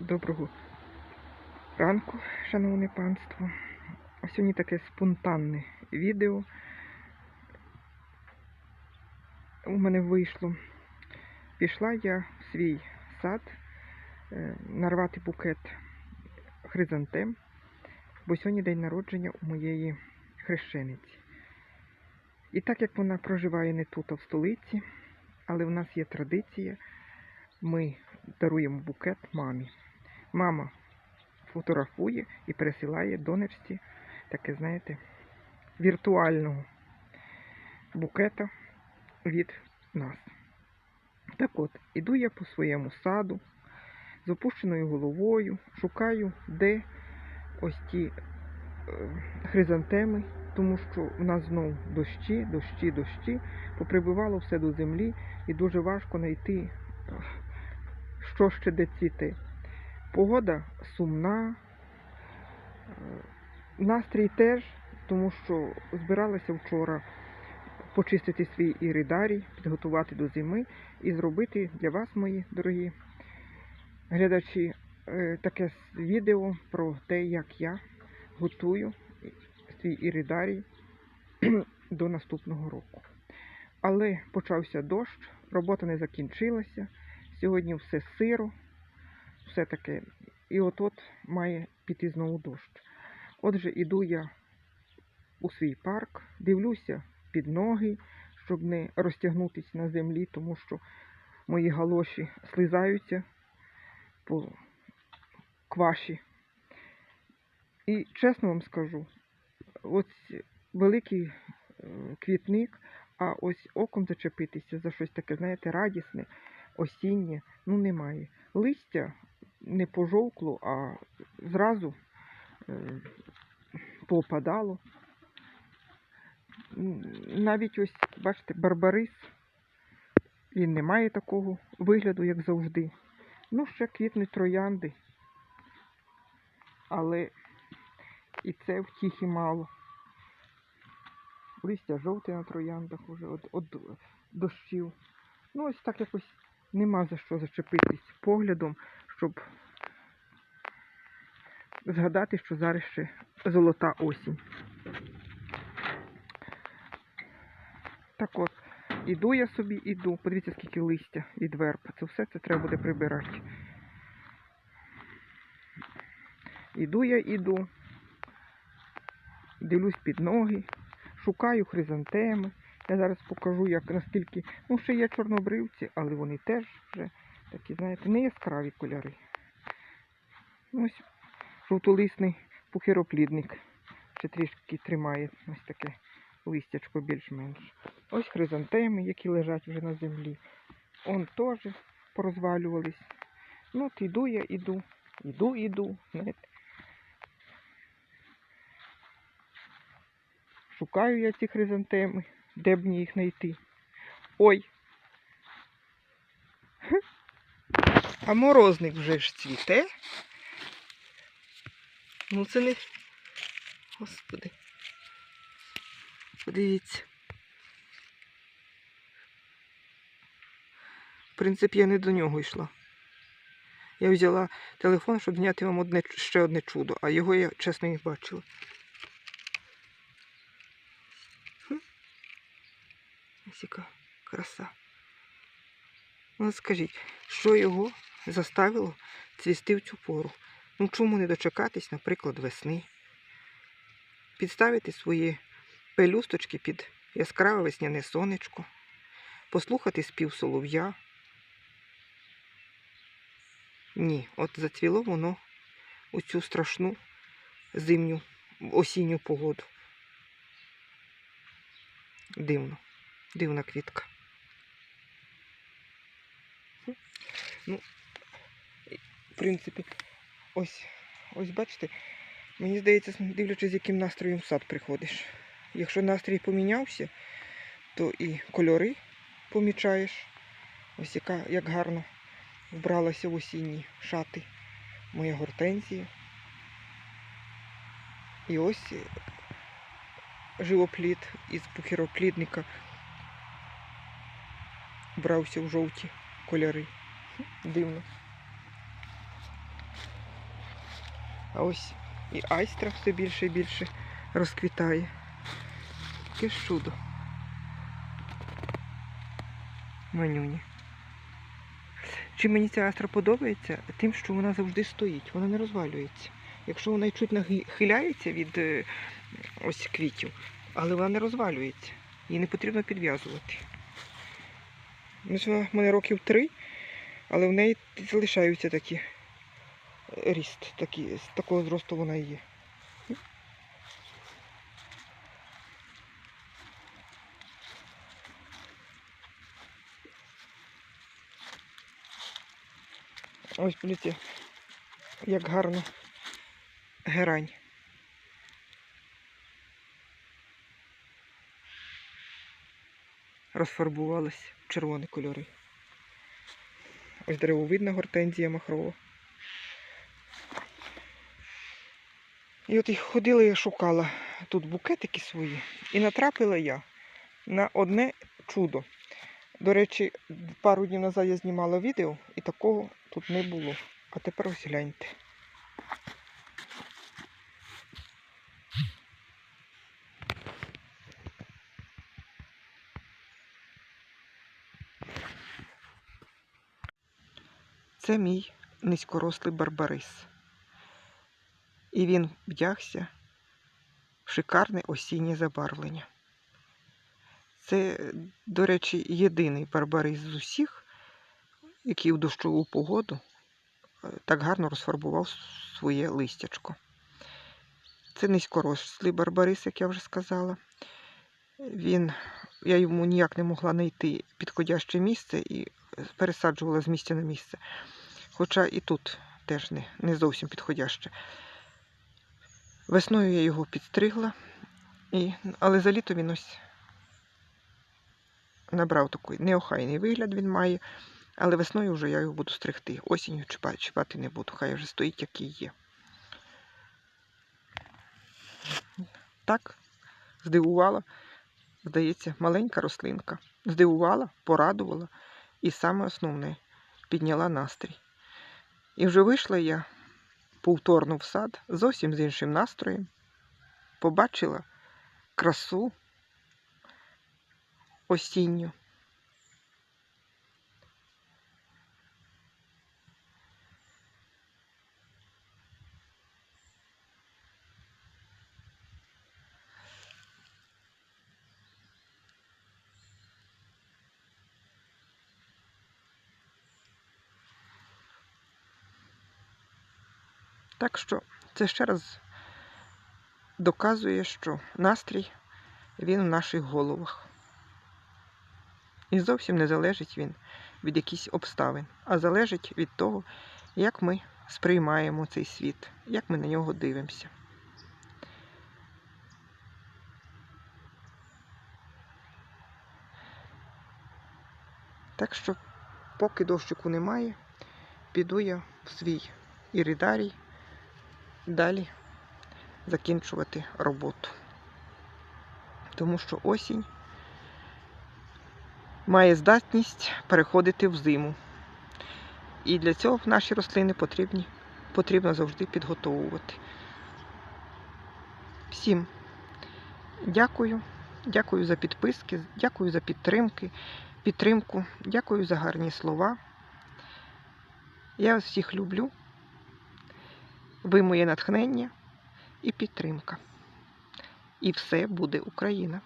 Доброго ранку, шановне панство. Сьогодні таке спонтанне відео. У мене вийшло. Пішла я в свій сад е, нарвати букет хризантем, бо сьогодні день народження у моєї хрещениці. І так як вона проживає не тут, а в столиці, але в нас є традиція, ми даруємо букет мамі. Мама фотографує і пересилає донечці таке, знаєте, віртуального букета від нас. Так от, іду я по своєму саду з опущеною головою, шукаю, де ось ті е, хризантеми, тому що в нас знов дощі, дощі, дощі, поприбивало все до землі і дуже важко знайти, е, що ще де цвіте. Погода сумна, е, настрій теж, тому що збиралася вчора почистити свій іридарій, підготувати до зими і зробити для вас, мої дорогі глядачі, е, таке відео про те, як я готую свій іридарій до наступного року. Але почався дощ, робота не закінчилася. Сьогодні все сиро, все таке. І от-от має піти знову дощ. Отже, іду я у свій парк, дивлюся під ноги, щоб не розтягнутися на землі, тому що мої галоші слизаються по кваші. І чесно вам скажу, ось великий е, квітник, а ось оком зачепитися за щось таке, знаєте, радісне, осіннє, ну немає. Листя не пожовкло, а зразу е, попадало. Навіть ось, бачите, барбарис, він не має такого вигляду, як завжди. Ну, ще квітнуть троянди. Але і це втіхи мало. Листя жовте на трояндах уже от дощів. Ну, ось так якось нема за що зачепитись поглядом, щоб згадати, що зараз ще золота осінь. Так от, іду я собі, іду. Подивіться, скільки листя від верб. Це все це треба буде прибирати. Іду я, іду. Дивлюсь під ноги, шукаю хризантеми. Я зараз покажу, як наскільки. Ну, ще є чорнобривці, але вони теж вже такі, знаєте, не яскраві кольори. Ну, Ось жовтолисний пухироплідник. Ще трішки тримає ось таке листячко більш-менш. Ось хризантеми, які лежать вже на землі. Он теж порозвалювались. Ну, от іду я, іду, іду, іду. Знаєте. Шукаю я ці хризантеми, де б мені їх знайти. Ой. А морозник вже ж цвіте. Ну це не. Господи. Подивіться. В принципі, я не до нього йшла. Я взяла телефон, щоб зняти вам одне, ще одне чудо, а його я чесно не бачила. Ось яка краса. Ну, скажіть, що його заставило цвісти в цю пору? Ну чому не дочекатись, наприклад, весни? Підставити свої пелюсточки під яскраве весняне сонечко, послухати спів солов'я. Ні, от зацвіло воно у цю страшну зимню осінню погоду. Дивно, дивна квітка. Ну, в принципі, ось, ось бачите, мені здається, дивлячись, з яким настроєм в сад приходиш. Якщо настрій помінявся, то і кольори помічаєш. Ось яка як гарно вбралася в осінні шати моя гортензія. І ось е, живоплід із пухіроплідника брався в жовті кольори. Дивно. А ось і айстра все більше і більше розквітає. Таке чудо. Манюні. Чим мені ця астра подобається? Тим, що вона завжди стоїть, вона не розвалюється. Якщо вона чуть нахиляється від е, ось квітів, але вона не розвалюється. Її не потрібно підв'язувати. Ось вона в мене років три, але в неї залишаються такі ріст, такі, з такого зросту вона і є. Ось подивіться, як гарно герань. Розфарбувалась в червоні кольори. Ось деревовидна гортензія махрова. І от і ходила я шукала тут букетики свої і натрапила я на одне чудо. До речі, пару днів назад я знімала відео і такого тут не було. А тепер ось гляньте. Це мій низькорослий барбарис. І він вдягся в шикарне осіннє забарвлення. Це, до речі, єдиний барбарис з усіх, який у дощову погоду е, так гарно розфарбував своє листячко. Це низькорослий барбарис, як я вже сказала. Він, я йому ніяк не могла знайти підходяще місце і пересаджувала з місця на місце. Хоча і тут теж не, не зовсім підходяще. Весною я його підстригла, і, але за літо він ось набрав такий неохайний вигляд він має, але весною вже я його буду стригти. Осінню чіпати, не буду, хай вже стоїть, який є. Так, здивувала, здається, маленька рослинка. Здивувала, порадувала і саме основне підняла настрій. І вже вийшла я повторно в сад зовсім з іншим настроєм. Побачила красу осінню. Так що це ще раз доказує, що настрій він в наших головах. І зовсім не залежить він від якихось обставин, а залежить від того, як ми сприймаємо цей світ, як ми на нього дивимося. Так що, поки дощику немає, піду я в свій іридарій далі закінчувати роботу. Тому що осінь має здатність переходити в зиму. І для цього наші рослини потрібні, потрібно завжди підготовувати. Всім дякую, дякую за підписки, дякую за підтримки, підтримку, дякую за гарні слова. Я вас всіх люблю. Ви моє натхнення і підтримка. І все буде Україна.